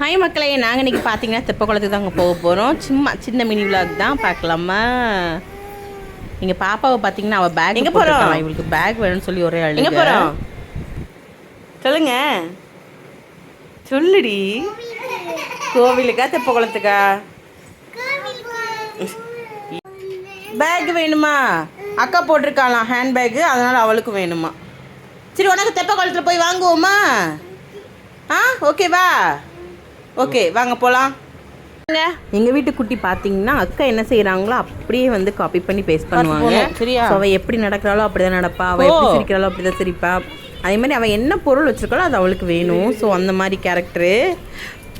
Hi மக்களே. நாங்கள் இன்றைக்கி பார்த்தீங்கன்னா தெப்பக்குளத்துக்கு தாங்க போக போகிறோம் சும்மா சின்ன மினி விலாக் தான் பார்க்கலாமா? நீங்கள் பாப்பாவை பார்த்தீங்கன்னா அவள் பேக் எங்க போறோம்? இவளுக்கு பேக் வேணும்னு சொல்லி ஒரே அழுக எங்க போறோம்? சொல்லுங்க. சொல்லுடி. கோவிலுக்கா தெப்ப குளத்துக்கா பேக் வேணுமா? அக்கா போட்டிருக்காளாம் ஹேண்ட் பேக்கு அதனால் அவளுக்கும் வேணுமா. சரி உனக்கு தெப்ப குளத்தில் போய் வாங்குவோமா? ஆ ஓகேவா ஓகே வாங்க போகலாம் எங்கள் வீட்டு குட்டி பார்த்தீங்கன்னா அக்கா என்ன செய்கிறாங்களோ அப்படியே வந்து காப்பி பண்ணி பேஸ்ட் பண்ணுவாங்க. சரியா? அவள் எப்படி நடக்கிறாளோ அப்படி தான் நடப்பா. அவள் எப்படி. சிரிக்கிறாளோ அப்படி தான் சிரிப்பா. அதே மாதிரி அவள் என்ன பொருள் வச்சிருக்காளோ அது அவளுக்கு வேணும். ஸோ அந்த மாதிரி கேரக்டரு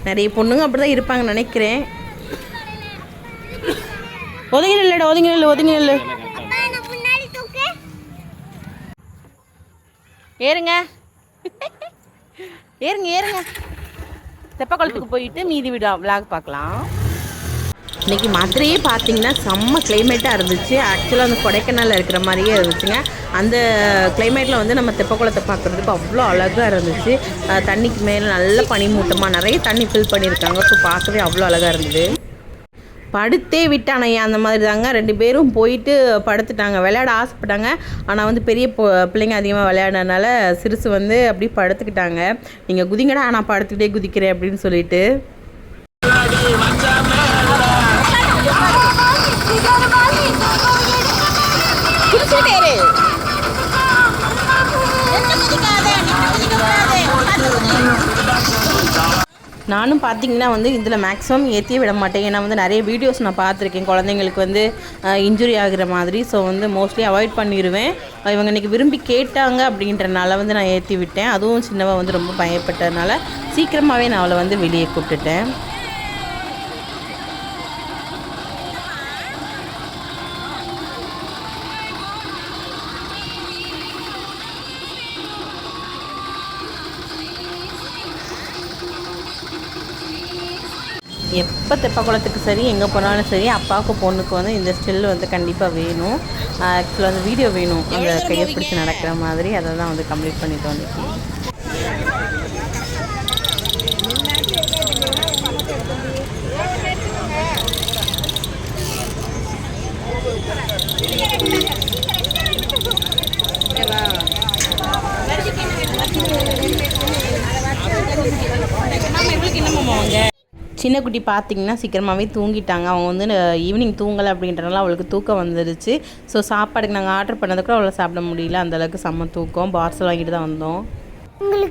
நிறைய பொண்ணுங்க அப்படி தான் இருப்பாங்கன்னு நினைக்கிறேன். ஒதுங்கி நில்லுடா ஒதுங்கி நில்லு ஒதுங்கி நில்லு. ஏறுங்க. ஏறுங்க ஏறுங்க. தெப்பக்குளத்துக்கு போயிட்டு மீதி விட விளாக் பார்க்கலாம். இன்னைக்கு மதுரையே பார்த்தீங்கன்னா செம்ம கிளைமேட்டாக இருந்துச்சு. ஆக்சுவலாக அந்த கொடைக்கானலில் இருக்கிற மாதிரியே இருந்துச்சுங்க. அந்த கிளைமேட்டில் வந்து நம்ம தெப்பக்குளத்தை பார்க்குறதுக்கு அவ்வளோ அழகாக இருந்துச்சு. தண்ணிக்கு மேலே நல்ல பனிமூட்டமாக நிறைய தண்ணி ஃபில் பண்ணியிருக்காங்க. ஸோ பார்க்கவே அவ்வளோ அழகாக இருந்தது. படுத்தே விட்டானையா அந்த மாதிரி தாங்க ரெண்டு பேரும் போயிட்டு படுத்துட்டாங்க. விளையாட ஆசைப்பட்டாங்க. ஆனால் வந்து பெரிய பொ பிள்ளைங்க அதிகமாக விளையாடுறதுனால சிறுசு வந்து அப்படியே படுத்துக்கிட்டாங்க. நீங்கள் குதிங்கடா நான் படுத்துக்கிட்டே குதிக்கிறேன் அப்படின்னு சொல்லிட்டு. நானும் பார்த்தீங்கன்னா வந்து இதில் மேக்ஸிமம் ஏற்றியே விட மாட்டேன். ஏன்னா வந்து நிறைய வீடியோஸ் நான் பார்த்துருக்கேன் குழந்தைங்களுக்கு வந்து இன்ஜுரி ஆகிற மாதிரி. ஸோ வந்து மோஸ்ட்லி அவாய்ட் பண்ணிடுவேன் இவங்க இன்றைக்கி விரும்பி கேட்டாங்க அப்படின்றனால வந்து நான் ஏற்றி விட்டேன். அதுவும் சின்னவா வந்து ரொம்ப பயப்பட்டதுனால சீக்கிரமாகவே நான் அவளை வந்து வெளியே கூப்பிட்டுட்டேன். எப்போ தெப்பக்குளத்துக்கு சரி எங்கே போனாலும் சரி அப்பாவுக்கு பொண்ணுக்கு வந்து இந்த ஸ்டில் வந்து கண்டிப்பாக வேணும். ஆக்சுவலாக அந்த வீடியோ வேணும். அந்த கையை பிடிச்சி நடக்கிற மாதிரி அதை தான் வந்து கம்ப்ளீட் பண்ணிட்டு வந்துச்சு சின்ன குட்டி பார்த்தீங்கன்னா சீக்கிரமாகவே தூங்கிட்டாங்க. அவங்க வந்து ஈவினிங் தூங்கலை அப்படின்றனால அவளுக்கு தூக்கம் வந்துடுச்சு ஸோ சாப்பாடுக்கு நாங்கள் ஆர்டர் பண்ணதுக்கு அவளை சாப்பிட முடியல. அந்த அளவுக்கு செம்ம தூக்கம். பார்சல் வாங்கிட்டு தான் வந்தோம்.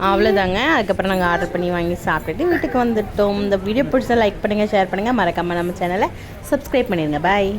அவ்வளோதாங்க அதுக்கப்புறம் நாங்கள் ஆர்டர் பண்ணி வாங்கி சாப்பிட்டுட்டு வீட்டுக்கு வந்துட்டோம். இந்த வீடியோ பிடிச்சா லைக் பண்ணுங்கள் ஷேர் பண்ணுங்கள் மறக்காமல் நம்ம சேனலை சப்ஸ்கிரைப் பண்ணிடுங்க. பாய்